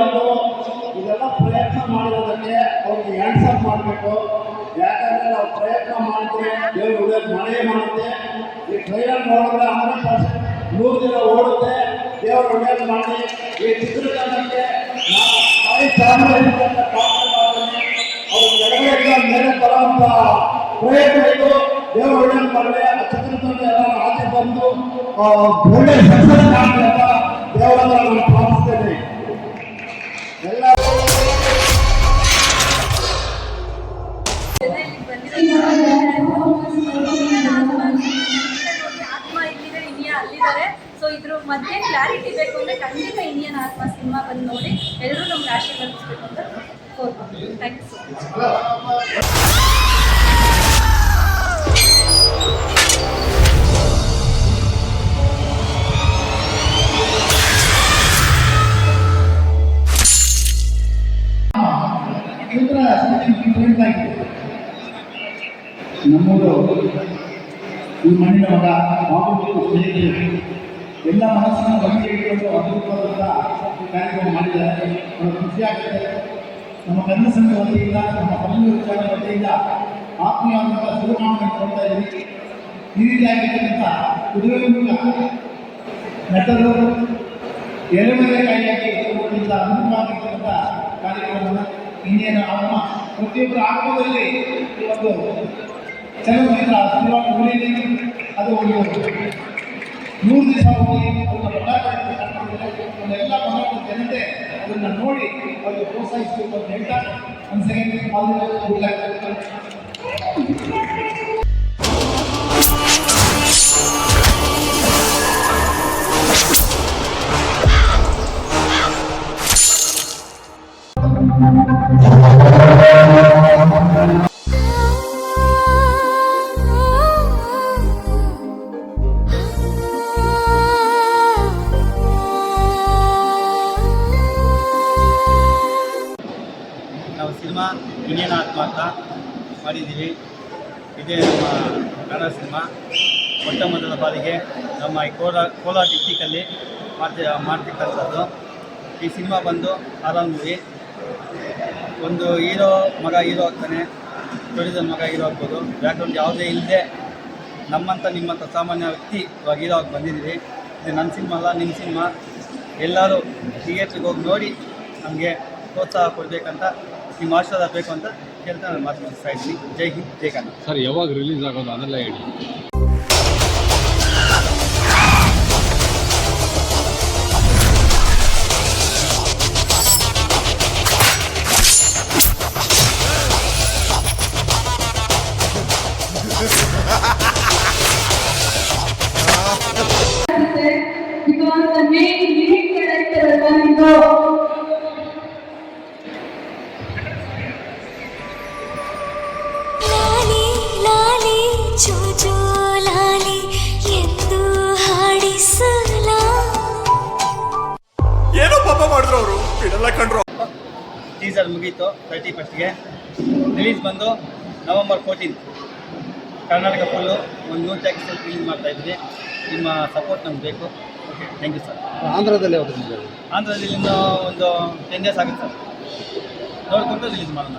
ಒಂದು ಇದೆಲ್ಲ ಪ್ರಯತ್ನ ಮಾಡಿರೋದಕ್ಕೆ ಅವ್ರಿಗೆ ಹ್ಯಾಂಡ್ಸಪ್ ಮಾಡಬೇಕು. ಯಾಕಂದ್ರೆ ನಾವು ಪ್ರಯತ್ನ ಮಾಡ್ತೀವಿ ದೇವರು ಉಳಿಯೋದು ಮಳೆ ಮಾಡುತ್ತೆ. ಈ ಟ್ರೈಲರ್ ನೋಡಿದ್ರೆ ಹಂಡ್ರೆಡ್ ಪರ್ಸೆಂಟ್ ನೂರು ದಿನ ಓಡುತ್ತೆ. ದೇವರು ಉಳಿಯೋದು ಮಾಡಿ. ಈ ಚಿತ್ರಕನ್ನಕ್ಕೆ ಪ್ರಯತ್ನ ಇದು ದೇವರ ಎಲ್ಲ ಆಚೆ ಬಂದು ದೇವರ ಖಂಡಿತ ಇಂಡಿಯನ್ ಆತ್ಮ ಸಿನಿಮಾ ಬಂದು ನೋಡಿ, ಎಲ್ಲರೂ ನಮ್ಗೆ ಆಶೀರ್ವದಿಸ್ಬೇಕು ಅಂತ ನಮ್ಮೂರು ಈ ಮಣ್ಣಿನ ಮಗ ಬಾಬು ಸ್ನೇಹಿತರು. ಎಲ್ಲ ಮನಸ್ಸನ್ನು ಗಮನ ಇಟ್ಟುಕೊಂಡು ಅದ್ಭುತವಾದಂಥ ಕಾರ್ಯಕ್ರಮ ಮಾಡಿದ್ದಾರೆ. ನಮಗೆ ಖುಷಿ ಆಗುತ್ತೆ ನಮ್ಮ ಕನ್ನಡ ಸಂಘ ವತಿಯಿಂದ, ನಮ್ಮ ಕನ್ನಡ ವಿಚಾರ ವತಿಯಿಂದ ಆತ್ಮೀಯವಾದಂಥ ಶುಭಕಾಮನೆ ಕೊಡ್ತಾ ಇದ್ದೀವಿ ಈ ರೀತಿಯಾಗಿರ್ತಕ್ಕಂಥ ಮೂಲಕ ನಟರು ಎಳೆಮರೆಕಾಯಿಯಾಗಿ ಇರುವುದರಿಂದ ಅನುಕೂಲವಾಗಿರ್ತಕ್ಕಂಥ ಕಾರ್ಯಕ್ರಮವನ್ನು ಇನ್ನೇನು ನಮ್ಮ ಪ್ರತಿಯೊಬ್ಬರ ಆತ್ಮದಲ್ಲಿ ಒಂದು ಚಲನಚಿತ್ರ ಅದು ಒಂದು ನೂರು ದಿವಸ ಹೋಗಿ ಅದನ್ನು ಬದಲಾವಣೆ ಒಂದು ಎಲ್ಲ ಬದಲಾವಣೆ ಜನತೆ ಅದನ್ನು ನೋಡಿ ಅವರು ಪ್ರೋತ್ಸಾಹಿಸಬೇಕು ಅಂತ ಹೇಳ್ತಾ ಒಂದು ಸೆಕೆಂಡ್ ಅದು ನಾವು ಅಂತ ಮಾಡಿದ್ದೀವಿ. ಇದೇ ನಮ್ಮ ಕನ್ನಡ ಸಿನಿಮಾ. ಮೊಟ್ಟ ಮೊದಲ ಬಾರಿಗೆ ನಮ್ಮ ಈ ಕೋಲಾರ ಕೋಲಾರ ಡಿಸ್ಟಿಕಲ್ಲಿ ಮಾಡ್ತಿ ಮಾಡ್ತಿರ್ತಕ್ಕಂಥದ್ದು ಈ ಸಿನಿಮಾ ಬಂದು ಆರಾಮ್ ಮೂವಿ. ಒಂದು ಹೀರೋ ಮಗ ಹೀರೋ ಆಗ್ತಾನೆ ಪ್ರೊಡ್ಯೂಸರ್ ಮಗ ಹೀರೋ ಆಗ್ಬೋದು. ಬ್ಯಾಕ್ಗ್ರೌಂಡ್ ಯಾವುದೇ ಇಲ್ಲದೆ ನಮ್ಮಂಥ ನಿಮ್ಮಂಥ ಸಾಮಾನ್ಯ ವ್ಯಕ್ತಿ ಇವಾಗ ಹೀರೋ ಆಗಿ ಬಂದಿದ್ದೀವಿ. ಇದು ನನ್ನ ಸಿನಿಮಾ ಅಲ್ಲ, ನಿಮ್ಮ ಸಿನಿಮಾ. ಎಲ್ಲರೂ ಥಿಯೇಟ್ರಿಗೆ ಹೋಗಿ ನೋಡಿ ನಮಗೆ ಪ್ರೋತ್ಸಾಹ ಕೊಡಬೇಕಂತ, ನಿಮ್ಮ ಆಶೀರ್ವಾದ ಬೇಕು ಅಂತ ಕೇಳ್ತಾ ನಾನು ಮಾತು ಮುಗಿಸ್ತಾ ಇದ್ದೀನಿ. ಜೈ ಹಿಂದ್ ಜೈ ಕನ್ನಡ. ಸರ್ ಯಾವಾಗ ರಿಲೀಸ್ ಆಗೋದು ಅದೆಲ್ಲ ಹೇಳಿ. because the main lead character is ಲಾಲಿ ಜೋಜೋ ಲಾಲಿ ಎಂದು ಹಾಡಿಸಲ ಏನೋ ಪಾಪ ಮಾಡಿದ್ರು ಅವರು. ಬಿಡಲ್ಲ ಕಂಡ್ರು. ಟೀಸರ್ ಮುಗೀತು ತರ್ಟಿ ಫಸ್ಟ್ಗೆ ರಿಲೀಸ್ ಬಂದು ನವೆಂಬರ್ ಫೋರ್ಟೀನ್ ಕರ್ನಾಟಕ ಫುಲ್ಲು ಒಂದು ನೂರು ಟ್ಯಾಕ್ಸ್ ರಿಲೀಸ್ ಮಾಡ್ತಾ ಇದ್ವಿ. ನಿಮ್ಮ ಸಪೋರ್ಟ್ ನಮ್ಗೆ ಬೇಕು. ಓಕೆ ಥ್ಯಾಂಕ್ ಯು ಸರ್ ಆಂಧ್ರದಲ್ಲಿ ಯಾವ್ದು ಆಂಧ್ರದಲ್ಲಿ ಇನ್ನೂ ಒಂದು ಟೆನ್ ಡೇಸ್ ಆಗುತ್ತೆ ಸರ್ ನೋಡ್ಕೊಂಡು ರಿಲೀಸ್ ಮಾಡೋಣ.